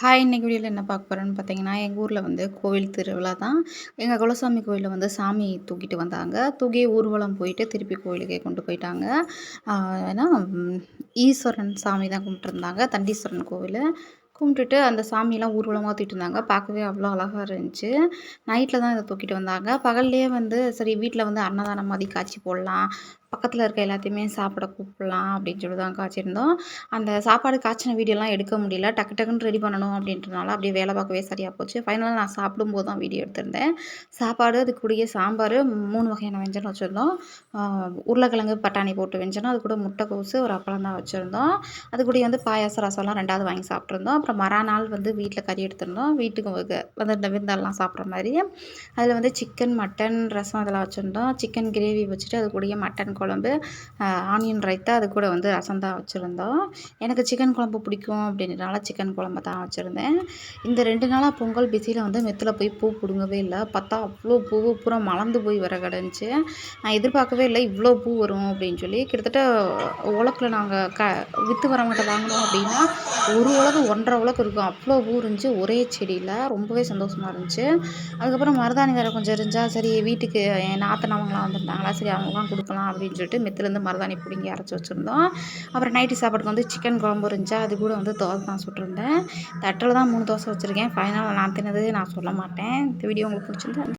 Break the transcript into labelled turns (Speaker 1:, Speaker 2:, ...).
Speaker 1: Hi இன்றைக்கி வீடியோவில் என்ன பார்க்க போகிறேன்னு பார்த்தீங்கன்னா எங்கள் ஊரில் வந்து கோவில் திருவிழா தான். எங்கள் குலசாமி கோயிலில் வந்து சாமி தூக்கிட்டு வந்தாங்க. தூக்கி ஊர்வலம் போயிட்டு திருப்பி கோயிலுக்கே கொண்டு போயிட்டாங்க. ஏன்னா ஈஸ்வரன் சாமி தான் கும்பிட்டுருந்தாங்க தண்டீஸ்வரன் கோவில். கும்பிட்டுட்டு அந்த சாமியெல்லாம் ஊர்வலமாக தூக்கிட்டு இருந்தாங்க பார்க்கவே அவ்வளோ அழகாக இருந்துச்சு. நைட்டில் தான் இதை தூக்கிட்டு வந்தாங்க. பகல்லையே வந்து சரி வீட்டில் வந்து அன்னதானம் மாதிரி காய்ச்சி போடலாம். பக்கத்தில் இருக்க எல்லாத்தையுமே சாப்பிட கூப்பிடலாம் அப்படின்னு சொல்லி தான் காய்ச்சிருந்தோம். அந்த சாப்பாடு காய்ச்சின வீடியோலாம் எடுக்க முடியல. டக்கு டக்குன்னு ரெடி பண்ணணும் அப்படின்றனால அப்படியே வேலை பார்க்கவே சரியாக போச்சு. ஃபைனலாக நான் சாப்பிடும்போது தான் வீடியோ எடுத்திருந்தேன். சாப்பாடு அது சாம்பார் மூணு வகையான வெஞ்சனம் வச்சுருந்தோம். உருளைக்கிழங்கு பட்டாணி போட்டு வெஞ்சனம் அது கூட முட்டைக்கோசு ஒரு அப்பளம் தான் வச்சுருந்தோம். அது கூட வந்து பாயாச ரசம்லாம் ரெண்டாவது வாங்கி சாப்பிட்ருந்தோம் அப்புறம் மறுநாள் வந்து வீட்டில் கறி எடுத்திருந்தோம். வீட்டுக்கு வந்து இந்த விருந்தெல்லாம் சாப்பிட்ற மாதிரி. அதில் வந்து சிக்கன் மட்டன் ரசம் அதெல்லாம் வச்சுருந்தோம். சிக்கன் கிரேவி வச்சுட்டு அது மட்டன் குழம்பு ஆனியன் ரைத்தா அது கூட வந்து ரசம் தான் வச்சுருந்தோம். எனக்கு சிக்கன் குழம்பு பிடிக்கும் அப்படின்றனால சிக்கன் குழம்பு தான் வச்சுருந்தேன். இந்த ரெண்டு நாளாக பொங்கல் பிஸியில் வந்து மெத்தில் போய் பூ பிடுங்கவே இல்லை. பார்த்தா அவ்வளோ பூ பூரா மலர்ந்து போய் வர கிடந்துச்சு நான் எதிர்பார்க்கவே இல்லை இவ்வளோ பூ வரும் அப்படின்னு சொல்லி. கிட்டத்தட்ட உலக்கில் நாங்கள் க விற்று வரவங்கிட்ட வாங்கினோம் அப்படின்னா ஒரு உலகம் ஒன்றரை உலகம் இருக்கும். அவ்வளோ பூ இருந்துச்சு. ஒரே செடியில். ரொம்பவே சந்தோஷமாக இருந்துச்சு. அதுக்கப்புறம் மருதாணி வேறு கொஞ்சம் இருந்துச்சா? சரி வீட்டுக்கு என் நாத்தனவங்களாம் வந்திருந்தாங்களா? சரி அவங்களாம் கொடுக்கலாம் அப்படின்னு அப்படின்னு சொல்லிட்டு மெத்துலேருந்து மருதாணி பிடிங்கி அரைச்சி வச்சுருந்தோம். அப்புறம் நைட்டு சாப்பாடுக்கு வந்து சிக்கன் குழம்பு இருந்துச்சா. அது கூட வந்து தோசை தான் சுட்டிருந்தேன். தட்டில் தான் மூணு தோசை வச்சுருக்கேன். ஃபைனலாக நான் தின்னது நான் சொல்ல மாட்டேன். இந்த வீடியோ உங்களுக்கு பிடிச்சிருந்தா